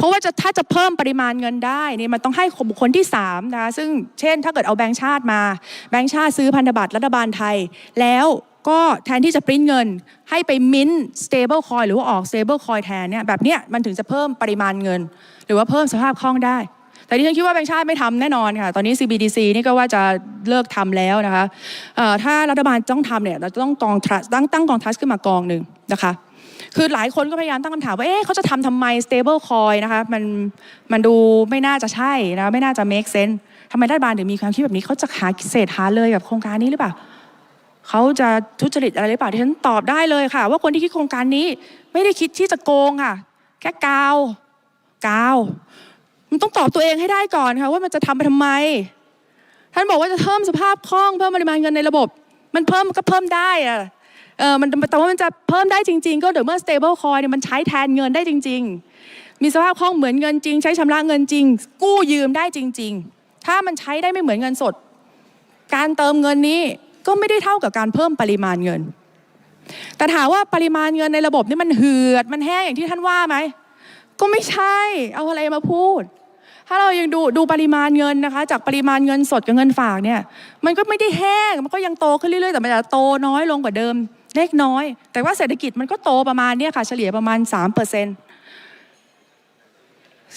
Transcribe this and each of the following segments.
เพราะว่าจะถ้าจะเพิ่มปริมาณเงินได้นี่มันต้องให้บุคคลที่3นะคะซึ่งเช่นถ้าเกิดเอาแบงก์ชาติมา แบงก์ชาติซื้อพันธบัตรรัฐบาลไทย แล้วก็แทนที่จะปริ้นเงิน ให้ไปมิ้น stable coin หรือว่าออก stable coin แทนเนี่ยแบบเนี้ยมันถึงจะเพิ่มปริมาณเงิน หรือว่าเพิ่มสภาพคล่องได้แต่ที่ฉันคิดว่าแบงก์ชาติไม่ทำแน่นอนค่ะ ตอนนี้ CBDC นี่ก็ว่าจะเลิกทำแล้วนะคะถ้ารัฐบาลต้องทำเนี่ยเราจะต้องกอง trust ตั้งตั้งกอง trust ขึ้นมากองหนึ่งนะคะ คือหลายคนก็พยายามตั้งคำถามว่า เอ๊ะเขาจะทำทำไม stable coin นะคะ มัน มันดูไม่น่าจะใช่นะ ไม่น่าจะ make sense ทำไมรัฐบาลถึงมีความคิดแบบนี้ เขาจะหาเศษหาเลยกับโครงการนี้หรือเปล่า เขาจะทุจริตอะไรหรือเปล่าที่ฉันตอบได้เลยค่ะ ว่าคนที่คิดโครงการนี้ ไม่ได้คิดที่จะโกงค่ะ แค่กาว กาว มันต้องตอบตัวเองให้ได้ก่อนค่ะ ว่ามันจะทำไปทำไม ท่านบอกว่าจะเพิ่มสภาพคล่องเพิ่มปริมาณเงินในระบบ มันเพิ่มก็เพิ่มได้อะ เออมันแต่ว่ามันจะเพิ่มได้จริง ๆ ก็เดี๋ยวเมื่อ stable coin เนี่ยมันใช้แทนเงินได้จริง ๆ มีสภาพคล่องเหมือนเงินจริง ใช้ชำระเงินจริง กู้ยืมได้จริง ๆ ถ้ามันใช้ได้ไม่เหมือนเงินสด การเติมเงินนี้ก็ไม่ได้เท่ากับการเพิ่มปริมาณเงิน แต่ถามว่าปริมาณเงินในระบบนี่มันเหือด มันแห้งอย่างที่ท่านว่าไหม ก็ไม่ใช่ เอาอะไรมาพูด ถ้าเรายังดูดูปริมาณเงินนะคะ จากปริมาณเงินสดกับเงินฝากเนี่ย มันก็ไม่ได้แห้ง มันก็ยังโตขึ้นเรื่อยๆ แต่มันจะโตน้อยลงกว่าเดิม เล็กน้อย แต่ว่าเศรษฐกิจมันก็โตประมาณเนี่ยค่ะ เฉลี่ยประมาณ 3%เปอร์เซ็นต์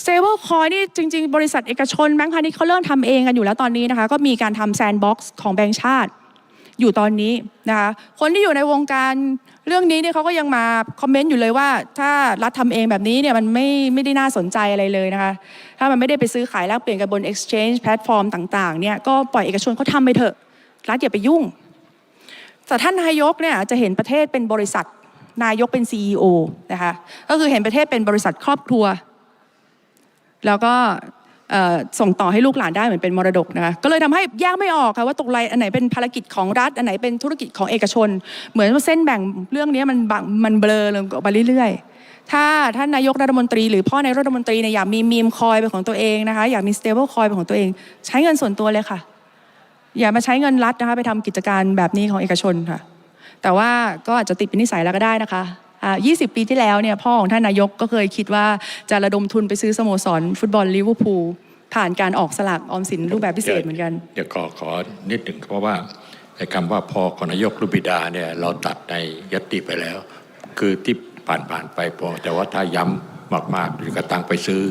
เซเวอร์คอยนี่จริง ๆ บริษัทเอกชนแบงค์พาณิชย์เขาเริ่มทำเองกันอยู่แล้วตอนนี้นะคะ ก็มีการทำแซนด์บ็อกซ์ของแบงค์ชาติอยู่ตอนนี้นะคะคนที่อยู่ในวงการเรื่องนี้เนี่ยเขาก็ยังมาคอมเมนต์อยู่เลยว่า ถ้ารัฐทำเองแบบนี้เนี่ยมันไม่ไม่ได้น่าสนใจอะไรเลยนะคะถ้ามันไม่ได้ไปซื้อขายแลกเปลี่ยนกันบน exchange แพลตฟอร์มต่างๆเนี่ยก็ปล่อยเอกชนเขาทำไปเถอะ รัฐอย่าไปยุ่ง แต่ท่านนายกเนี่ยจะเห็นประเทศเป็นบริษัท นายกเป็น CEO นะคะก็คือเห็นประเทศเป็นบริษัทครอบครัว แล้วก็ส่งต่อให้ลูกหลานได้เหมือนเป็นมรดกนะคะก็เลยทำให้แยกไม่ออกค่ะว่าตกลงอันไหนเป็นภารกิจของรัฐ อันไหนเป็นธุรกิจของเอกชน เหมือนว่าเส้นแบ่งเรื่องนี้มันบังมันเบลอลงออกมาเรื่อยๆ ถ้าท่านนายกรัฐมนตรีหรือพ่อนายรัฐมนตรีเนี่ยอยากมีมีมคอยเป็นของตัวเองนะคะอยากมี stable coin เป็นของตัวเอง ใช้เงินส่วนตัวเลยค่ะ อย่ามาใช้เงินรัฐนะคะไปทำกิจการแบบนี้ของเอกชนค่ะ แต่ว่าก็อาจจะติดเป็นนิสัยแล้วก็ได้นะคะ20 ปีที่แล้วเนี่ยพ่อของท่านนายกก็เคยคิดว่าจะระดมทุนไปซื้อสโมสร ฟุตบอลลิเวอร์พูลผ่านการออกสลากออมสินรูปแบบพิเศษเหมือนกันเดี๋ยวขอขอนิดหนึ่งเพราะว่าไอ้คำว่าพอของนายกรุบิดาเนี่ยเราตัดในยติไปแล้ว คือที่ผ่านผ่านๆไปพอ แต่ว่าถ้าย้ำมากๆหรือกระตังไปซื้อ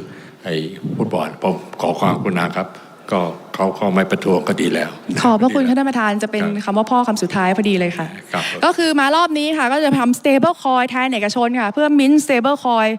ไอ้ฟุตบอลผมขอความกรุณาครับ ก็เขาเขาไม่ประท้วงก็ดีแล้ว ขอบพระคุณดีค่ะแล้วท่านประธานจะเป็นครับคำว่าพ่อคำสุดท้ายพอดีเลยค่ะ ครับ ก็คือมารอบนี้ค่ะ ก็จะทำ stable coin แทนเอกชนค่ะ เพื่อ mint stable coin